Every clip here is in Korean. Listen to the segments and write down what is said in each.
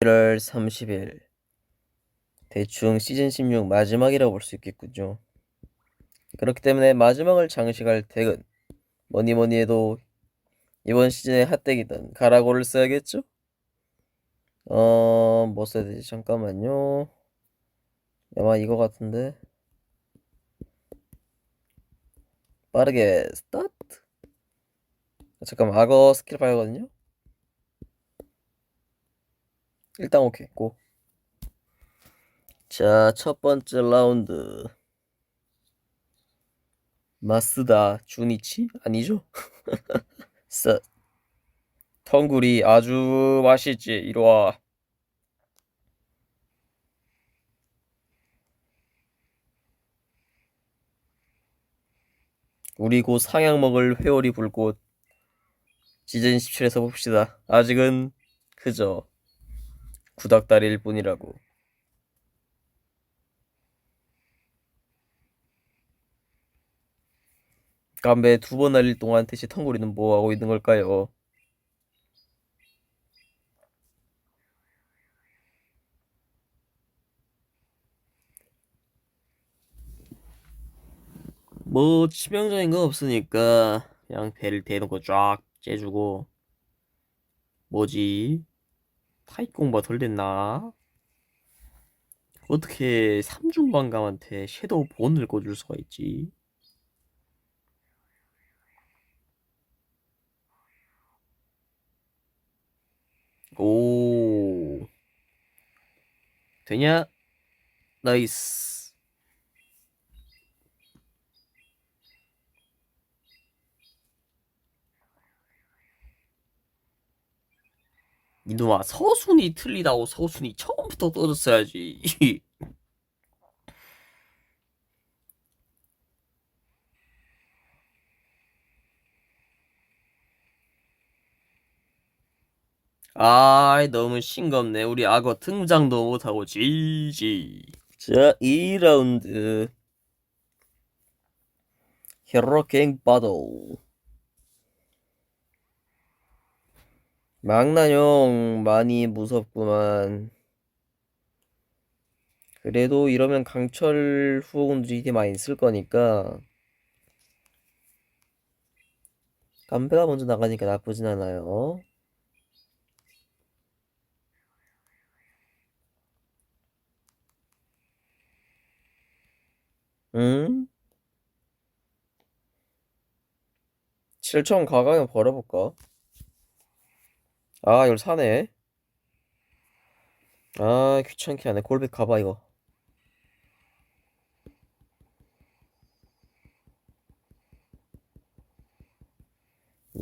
1월 30일 대충 시즌 16 마지막이라고 볼 수 있겠군요. 그렇기 때문에 마지막을 장식할 덱은 뭐니 뭐니 해도 이번 시즌의 핫덱이던 가라고를 써야겠죠? 어, 뭐 써야 되지? 잠깐만요. 아마 이거 같은데. 빠르게 스타트. 잠깐만, 악어 스킬 봐야거든요. 일단 오케이, 고. 자, 첫 번째 라운드. 마스다 주니치? 아니죠? 써. 텅구리 아주 맛있지. 이리 와. 우리 곧 상향 먹을 회오리 불꽃 시즌 17에서 봅시다. 아직은 그저 구닥다리일 뿐이라고. 담배 두 번 날릴 동안 대체 텅구리는 뭐 하고 있는 걸까요? 뭐 치명적인 거 없으니까 그냥 배를 대놓고 쫙 째주고 뭐지? 공부가 덜 됐나? 어떻게 삼중반감한테 섀도우 본을 꽂을 수가 있지? 오 되냐? 나이스 이놈아 서순이 틀리다고 서순이 처음부터 떠졌어야지. 아이 너무 싱겁네. 우리 악어 등장도 못하고 지지 자 2라운드. 히로킹 바틀 망나뇽 많이 무섭구만 그래도 이러면 강철 후원들이 되게 많이 있을 거니까 담배가 먼저 나가니까 나쁘진 않아요 응? 7천 가강에 버려볼까? 아, 이걸 사네. 아, 귀찮게 하네. 골백 가봐, 이거.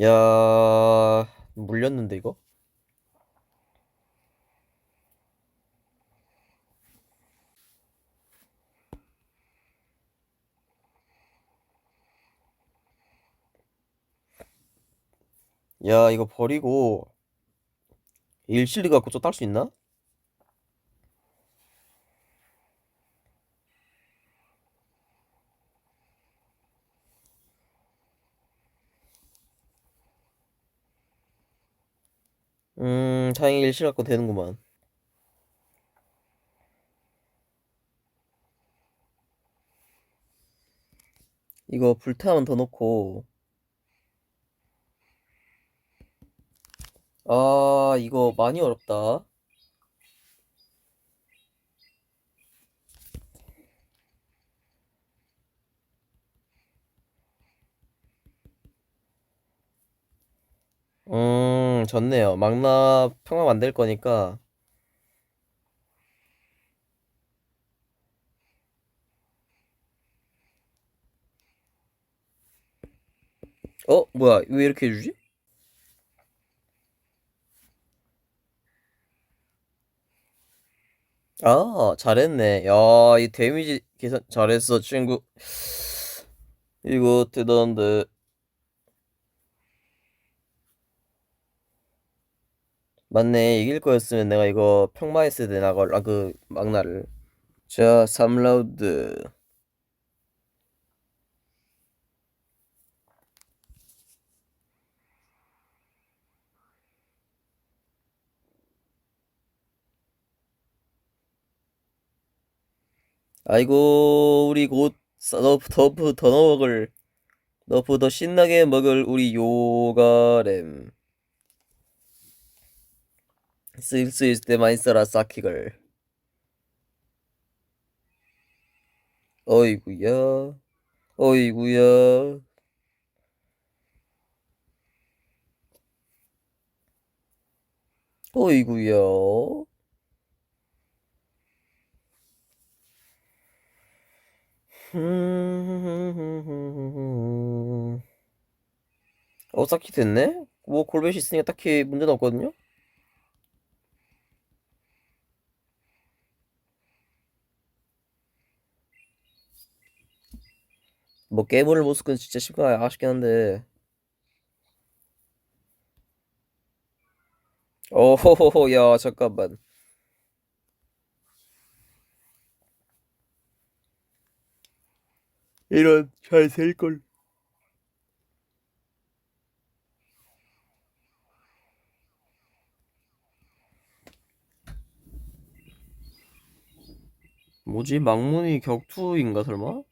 야, 물렸는데, 이거? 야, 이거 버리고, 일실리 갖고 또딸수 있나? 음, 다행히 일실 갖고 되는구만. 이거 불타면 더 넣고. 아, 이거 많이 어렵다. 음, 좋네요. 망나 평화 만들 거니까. 어? 뭐야? 왜 이렇게 해주지? 아, 잘했네. 야, 이 데미지 계산 잘했어, 친구. 이거 대단한데. 맞네. 이길 거였으면 내가 이거 평마했어야 되나, 걸, 아, 그, 막나를. 자, 3라운드. 아이고 우리 곧 너프 더프 더 먹을 너프 더 신나게 먹을 우리 요가렘 쓸수 있을 때 많이 써라 사키걸 어이구야 어이구야. 어이구야 어, 사키 됐네? 뭐 골벳이 있으니까 딱히 문제는 없거든요? 뭐 깨물을 못 쓰건 진짜 심각하게 아쉽긴 한데 어호호호 야 잠깐만 이런 잘 될걸. 뭐지? 망문이 격투인가 설마?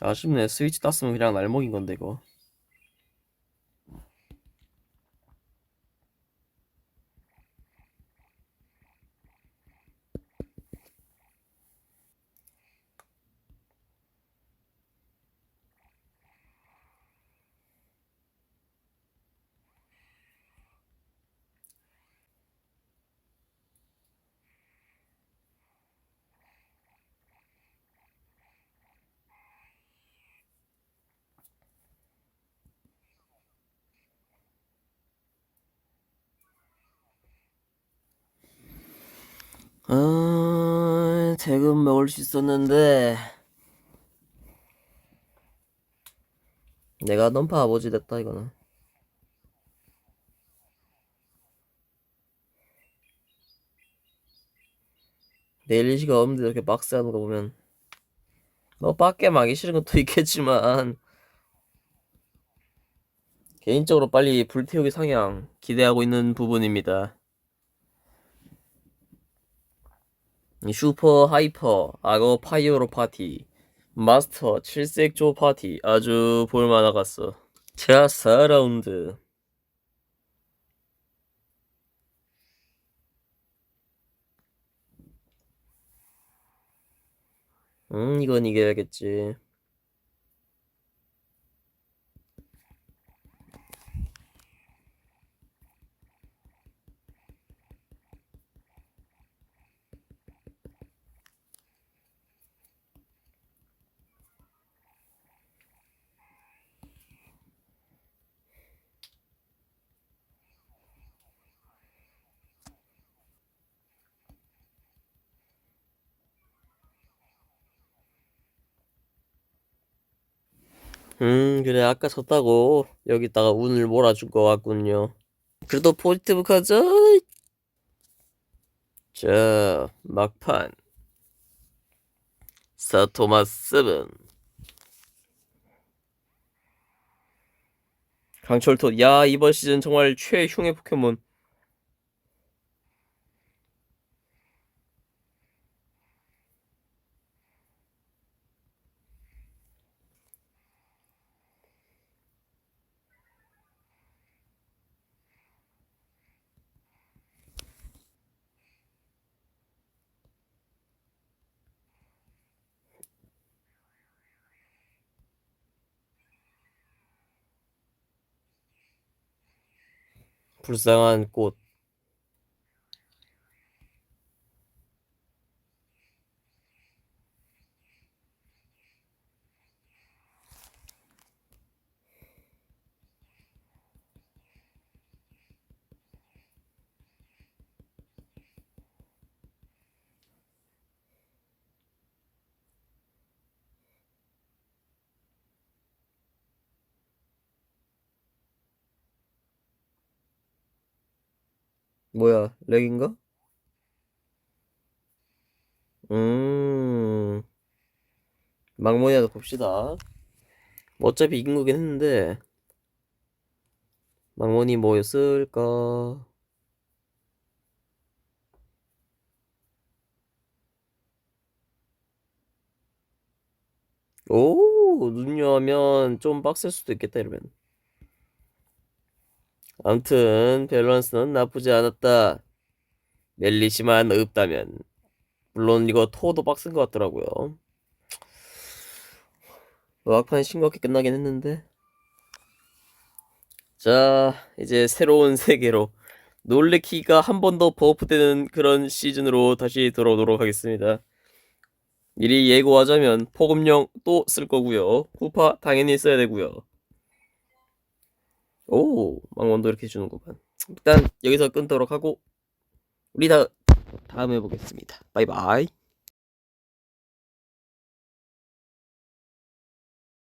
아쉽네. 스위치 땄으면 그냥 날먹인 건데 이거 아 대금 먹을 수 있었는데 내가 넌파 아버지 됐다 이거는 내일 일시가 없는데 이렇게 박스하는 거 보면 뭐 밖에 막기 싫은 것도 있겠지만 개인적으로 빨리 불태우기 상향 기대하고 있는 부분입니다. 슈퍼 하이퍼 악어 파이어로 파티 마스터 칠색조 파티 아주 볼만하갔어. 자 4라운드 음 이건 이겨야겠지. 음, 그래, 아까 졌다고 여기다가 운을 몰아준 것 같군요. 그래도 포지티브 가자. 자, 막판. 사토마스 세븐. 강철토, 야, 이번 시즌 정말 최흉의 포켓몬. 불쌍한 꽃. 뭐야, 렉인가? 음, 막모니아도 봅시다. 어차피 이긴 거긴 했는데 망원이 뭐였을까? 오, 눈여하면 좀 빡셀 수도 있겠다, 이러면. 암튼, 밸런스는 나쁘지 않았다. 멜리시만 없다면. 물론 이거 토도 빡센 것 같더라고요. 막판이 싱겁게 끝나긴 했는데. 자, 이제 새로운 세계로 놀래키가 한 번 더 버프되는 그런 시즌으로 다시 돌아오도록 하겠습니다. 미리 예고하자면 포금령 또쓸 거고요. 후파 당연히 써야 되고요. 오, 망원도 이렇게 주는구만. 일단 여기서 끊도록 하고 우리 다 다음에 보겠습니다. 바이바이.